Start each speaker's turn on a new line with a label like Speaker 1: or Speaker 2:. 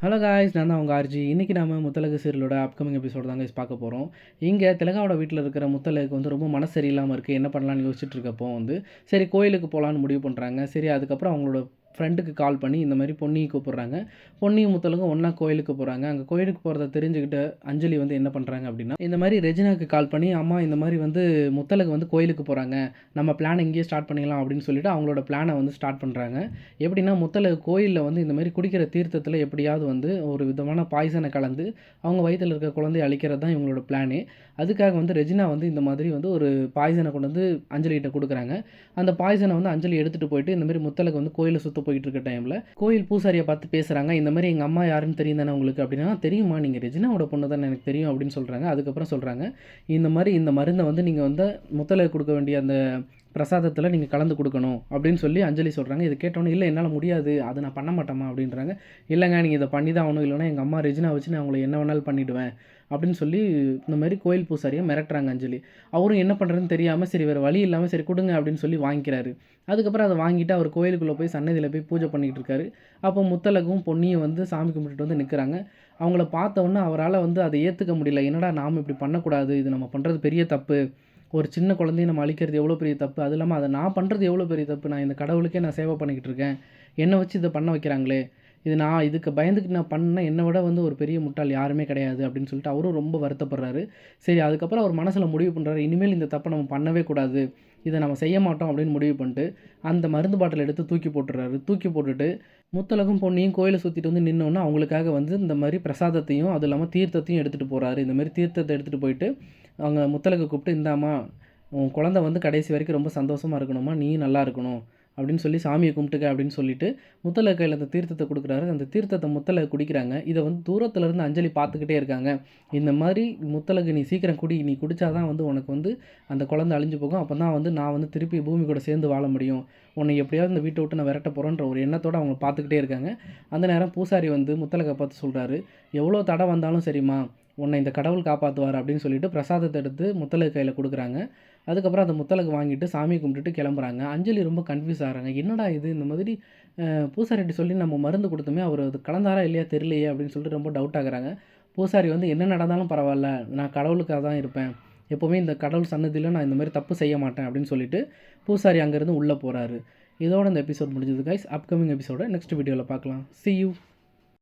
Speaker 1: Hello guys நான் தான் உங்கள் ஆர்ஜி இன்றைக்கி நம்ம முத்தலகு சீரியலோட அப்கமிங் எபிசோட் தான் கைஸ் பார்க்க போகிறோம் இங்கே திலகாவோட வீட்டில் இருக்கிற முத்தலகுக்கு வந்து ரொம்ப மனசு சரியில்லாமல் இருக்குது என்ன பண்ணலான்னு யோசிச்சுட்டு இருக்கப்போ வந்து சரி கோயிலுக்கு போகலான்னு முடிவு பண்ணுறாங்க சரி அதுக்கப்புறம் அவங்களோட ஃப்ரெண்டுக்கு கால் பண்ணி இந்த மாதிரி பொன்னியை கூப்பிட்றாங்க. பொன்னியும் முத்தலகும் ஒன்றா கோயிலுக்கு போகிறாங்க அங்கே கோயிலுக்கு போகிறத தெரிஞ்சுக்கிட்டு அஞ்சலி வந்து என்ன பண்ணுறாங்க அப்படின்னா இந்த மாதிரி ரெஜினாவுக்கு கால் பண்ணி அம்மா இந்த மாதிரி வந்து முத்தலுக்கு வந்து கோயிலுக்கு போகிறாங்க நம்ம பிளான் இங்கேயே ஸ்டார்ட் பண்ணிக்கலாம் அப்படின்னு சொல்லிட்டு அவங்களோட பிளானை வந்து ஸ்டார்ட் பண்ணுறாங்க எப்படின்னா முத்தலகு கோயிலில் வந்து இந்த மாதிரி குடிக்கிற தீர்த்தத்தில் எப்படியாவது வந்து ஒரு விதமான பாய்சனை கலந்து அவங்க வயிற்றில் இருக்க குழந்தைய அழிக்கிறது தான் இவங்களோட பிளானே அதுக்காக வந்து ரெஜினா வந்து இந்த மாதிரி வந்து ஒரு பாய்சனை கொண்டு வந்து அஞ்சலிகிட்ட கொடுக்குறாங்க. அந்த பாய்சனை வந்து அஞ்சலி எடுத்துகிட்டு போயிட்டு இந்த மாதிரி முத்தலுக்கு வந்து கோயிலை சுற்ற போயிட்டு இருக்க டைமில் கோயில் பூசாரியை பார்த்து பேசுகிறாங்க இந்த மாதிரி எங்கள் அம்மா யாருன்னு தெரியும் தானே உங்களுக்கு? அப்படின்னா தெரியுமா நீங்கள் ரெஜினாவோட பொண்ணு தானே எனக்கு தெரியும் அப்படின்னு சொல்கிறாங்க அதுக்கப்புறம் சொல்கிறாங்க இந்த மாதிரி இந்த மருந்தை வந்து நீங்கள் வந்து முத்தலை கொடுக்க வேண்டிய அந்த பிரசாதத்தில் நீங்கள் கலந்து கொடுக்கணும் அப்படின்னு சொல்லி அஞ்சலி சொல்கிறாங்க இதை கேட்டோன்னே இல்லை என்னால் முடியாது. அதை நான் பண்ண மாட்டேமா அப்படின்றாங்க. இல்லைங்க நீங்கள் இதை பண்ணி தான் ஆகணும். இல்லைன்னா எங்கள் அம்மா ரெஜினா வச்சு நான் அவங்கள என்ன வேணாலும் பண்ணிவிடுவேன் அப்படின்னு சொல்லி இந்த மாதிரி கோயில் பூசாரியை மிரட்டுறாங்க அஞ்சலி. அவரும் என்ன பண்ணுறதுன்னு தெரியாமல் சரி வேறு வழி இல்லாமல் சரி கொடுங்க அப்படின்னு சொல்லி வாங்கிக்கிறாரு. அதுக்கப்புறம் அதை வாங்கிட்டு அவர் கோயிலுக்குள்ளே போய் சன்னதியில் போய் பூஜை பண்ணிகிட்டு இருக்காரு. அப்போ முத்தலகும் பொன்னியும் வந்து சாமி கும்பிட்டுட்டு வந்து நிற்கிறாங்க அவங்கள பார்த்தோன்னே அவரால் வந்து அதை ஏற்றுக்க முடியல. என்னடா நாம் இப்படி பண்ணக்கூடாது. இது நம்ம பண்ணுறது பெரிய தப்பு. ஒரு சின்ன குழந்தைய நம்ம அழிக்கிறது எவ்வளோ பெரிய தப்பு? அது இல்லாமல் அதை நான் பண்ணுறது எவ்வளோ பெரிய தப்பு? நான் இந்த கடவுளுக்கே நான் சேவை பண்ணிக்கிட்டு இருக்கேன். என்னை வச்சு இதை பண்ண வைக்கிறாங்களே? இது நான் இதுக்கு பயந்துக்கிட்டு நான் பண்ணேன் என்னை விட வந்து ஒரு பெரிய முட்டாள் யாருமே கிடையாது அப்படின்னு சொல்லிட்டு அவரும் ரொம்ப வருத்தப்படுறாரு. சரி அதுக்கப்புறம் அவர் மனசில் முடிவு பண்ணுறாரு இனிமேல் இந்த தப்பை நம்ம பண்ணவே கூடாது. இதை நம்ம செய்ய மாட்டோம் அப்படின்னு முடிவு பண்ணிட்டு அந்த மருந்து பாட்டில் எடுத்து தூக்கி போட்டுறாரு. தூக்கி போட்டுட்டு முத்தலகும் பொண்ணையும் கோயிலை சுற்றிட்டு வந்து நின்னோன்னா அவங்களுக்காக வந்து இந்த மாதிரி பிரசாதத்தையும் அது இல்லாமல் தீர்த்தத்தையும் எடுத்துகிட்டு போகிறாரு இந்த மாதிரி தீர்த்தத்தை எடுத்துகிட்டு போயிட்டு அவங்க முத்தலகை கூப்பிட்டு இந்தாம்மா உன் குழந்தை வந்து கடைசி வரைக்கும் ரொம்ப சந்தோஷமாக இருக்கணுமா நீ நல்லா இருக்கணும். அப்படின்னு சொல்லி சாமியை கும்பிட்டுக்க அப்படின்னு சொல்லிட்டு முத்தலை கையில் அந்த தீர்த்தத்தை கொடுக்குறாரு. அந்த தீர்த்தத்தை முத்தலை குடிக்கிறாங்க. இதை வந்து தூரத்துலேருந்து அஞ்சலி பார்த்துக்கிட்டே இருக்காங்க. இந்த மாதிரி முத்தலகு நீ சீக்கிரம் குடி நீ குடித்தாதான் வந்து உனக்கு வந்து அந்த குழந்தை அழிஞ்சு போகும். அப்போ தான் வந்து நான் வந்து திருப்பி பூமி கூட சேர்ந்து வாழ முடியும். உன்னை எப்படியாவது இந்த வீட்டை விட்டு நான் விரட்ட போகிறேன்ற ஒரு எண்ணத்தோடு அவங்க பார்த்துக்கிட்டே இருக்காங்க. அந்த நேரம் பூசாரி வந்து முத்தலகை பார்த்து சொல்கிறாரு எவ்வளோ தடை வந்தாலும் சரிம்மா உன்னை இந்த கடவுள் காப்பாற்றுவார் அப்படின்னு சொல்லிட்டு பிரசாதத்தை எடுத்து முத்தலகு கையில் கொடுக்குறாங்க. அதுக்கப்புறம் அந்த முத்தலகு வாங்கிட்டு சாமி கும்பிட்டுட்டு கிளம்புறாங்க. அஞ்சலி ரொம்ப கன்ஃபியூஸ் ஆகிறாங்க. என்னடா இது? இந்த மாதிரி பூசாரிட்டு சொல்லி நம்ம மருந்து கொடுத்தோமே அவர் அது கலந்தாரா இல்லையா தெரியலையே அப்படின்னு சொல்லிட்டு ரொம்ப டவுட் ஆகுறாங்க. பூசாரி வந்து என்ன நடந்தாலும் பரவாயில்ல. நான் கடவுளுக்காக தான் இருப்பேன். எப்போவுமே இந்த கடவுள் சன்னதியில் நான் இந்த மாதிரி தப்பு செய்ய மாட்டேன். அப்படின்னு சொல்லிட்டு பூசாரி அங்கேருந்து உள்ளே போகிறாரு இதோட இந்த எபிசோட் முடிஞ்சது கைஸ் அப்கமிங் எபிசோட நெக்ஸ்ட் வீடியோவில் பார்க்கலாம். C you